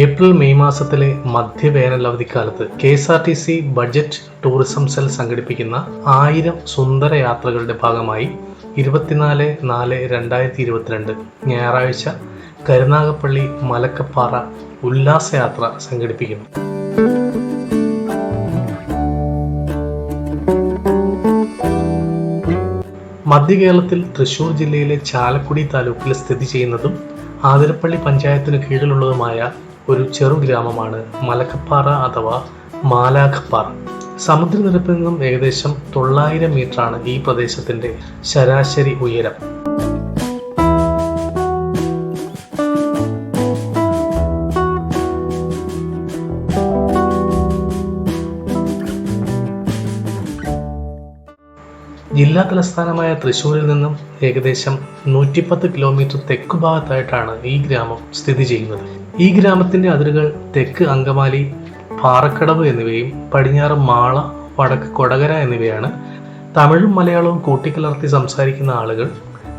April May മാസത്തിലെ മധ്യവേനൽ അവധിക്കാലത്ത് K S R T C budget tourism cell സംഘടിപ്പിക്കുന്ന ആയിരം സുന്ദര യാത്രകളുടെ ഭാഗമായി ഇരുപത്തിനാല് നാല് രണ്ടായിരത്തി ഇരുപത്തിരണ്ട് ഞായറാഴ്ച കരുനാഗപ്പള്ളി മലക്കപ്പാറ ഉല്ലാസയാത്ര സംഘടിപ്പിക്കുന്നു. മധ്യ കേരളത്തിൽ തൃശൂർ ജില്ലയിലെ ചാലക്കുടി താലൂക്കിൽ സ്ഥിതി ചെയ്യുന്നതും ആതിരപ്പള്ളി പഞ്ചായത്തിന് കീഴിലുള്ളതുമായ ഒരു ചെറു ഗ്രാമമാണ് മലക്കപ്പാറ അഥവാ മാലാഖപ്പാറ. സമുദ്രനിരപ്പിൽ നിന്നും ഏകദേശം തൊള്ളായിരം മീറ്ററാണ് ഈ പ്രദേശത്തിന്റെ ശരാശരി ഉയരം. ജില്ലാ തലസ്ഥാനമായ തൃശ്ശൂരിൽ നിന്നും ഏകദേശം നൂറ്റിപ്പത്ത് കിലോമീറ്റർ തെക്കു ഭാഗത്തായിട്ടാണ് ഈ ഗ്രാമം സ്ഥിതി ചെയ്യുന്നത്. ഈ ഗ്രാമത്തിന്റെ അതിരുകൾ തെക്ക് അങ്കമാലി പാറക്കടവ് എന്നിവയും പടിഞ്ഞാറ് മാള വടക്ക് കൊടകര എന്നിവയാണ്. തമിഴും മലയാളവും കൂട്ടിക്കലർത്തി സംസാരിക്കുന്ന ആളുകൾ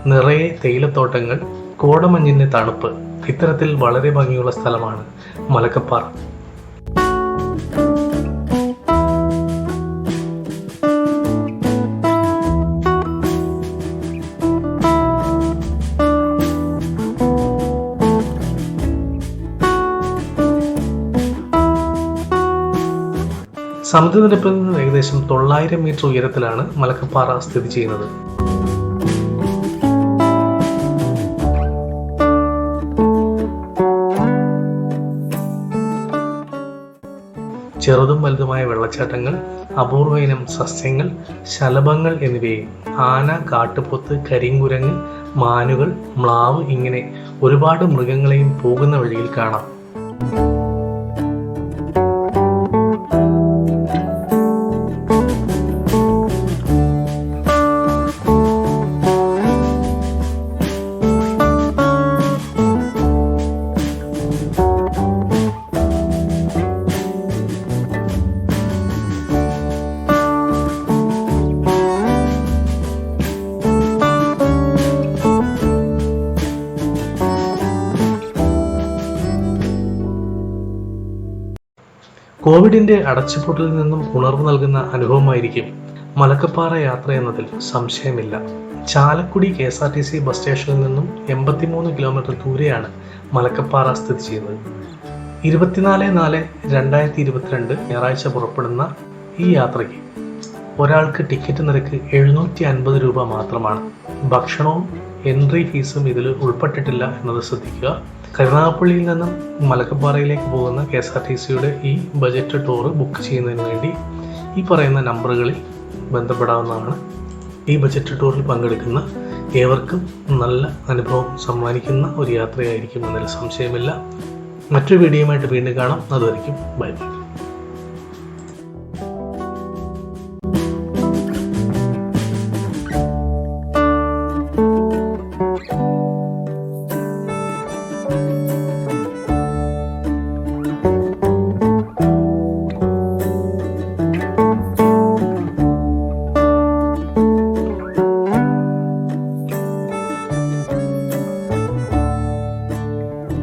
നിറയെ തേയിലത്തോട്ടങ്ങൾ കോടമഞ്ഞിന്റെ തണുപ്പ് ഇത്തരത്തിൽ വളരെ ഭംഗിയുള്ള സ്ഥലമാണ് മലക്കപ്പാറ. സമുദ്രനിരപ്പിൽ നിന്ന് ഏകദേശം തൊള്ളായിരം മീറ്റർ ഉയരത്തിലാണ് മലക്കപ്പാറ സ്ഥിതി ചെയ്യുന്നത്. ചെറുതും വലുതുമായ വെള്ളച്ചാട്ടങ്ങൾ അപൂർവ ഇനം സസ്യങ്ങൾ ശലഭങ്ങൾ എന്നിവയും ആന കാട്ടുപൊത്ത് കരിങ്കുരങ്ങ് മാനുകൾ മ്ലാവ് ഇങ്ങനെ ഒരുപാട് മൃഗങ്ങളെയും പോകുന്ന വഴിയിൽ കാണാം. കോവിഡിന്റെ അടച്ചുപൂട്ടിൽ നിന്നും ഉണർവ് നൽകുന്ന അനുഭവമായിരിക്കും മലക്കപ്പാറ യാത്ര എന്നതിൽ സംശയമില്ല. Chalakudy K S R T C bus സ്റ്റേഷനിൽ നിന്നും എൺപത്തിമൂന്ന് കിലോമീറ്റർ ദൂരെയാണ് മലക്കപ്പാറ സ്ഥിതി ചെയ്യുന്നത്. ഇരുപത്തിനാല് നാല് രണ്ടായിരത്തി ഇരുപത്തിരണ്ട് ഞായറാഴ്ച പുറപ്പെടുന്ന ഈ യാത്രയ്ക്ക് ഒരാൾക്ക് ടിക്കറ്റ് നിരക്ക് എഴുന്നൂറ്റി അൻപത് രൂപ മാത്രമാണ്. ഭക്ഷണവും എൻട്രി ഫീസും ഇതിൽ ഉൾപ്പെട്ടിട്ടില്ല എന്നത് ശ്രദ്ധിക്കുക. കരുനാഗപ്പള്ളിയിൽ നിന്നും മലക്കപ്പാറയിലേക്ക് പോകുന്ന കെ എസ് ആർ ടി സിയുടെ ഈ ബജറ്റ് ടൂർ ബുക്ക് ചെയ്യുന്നതിന് വേണ്ടി ഈ പറയുന്ന നമ്പറുകളിൽ ബന്ധപ്പെടാവുന്നതാണ്. ഈ ബജറ്റ് ടൂറിൽ പങ്കെടുക്കുന്ന ഏവർക്കും നല്ല അനുഭവം സമ്മാനിക്കുന്ന ഒരു യാത്രയായിരിക്കും എന്നതിൽ സംശയമില്ല. മറ്റൊരു വീഡിയോയുമായിട്ട് വീണ്ടും കാണാം. അതുവരയ്ക്കും ബൈ ബൈ.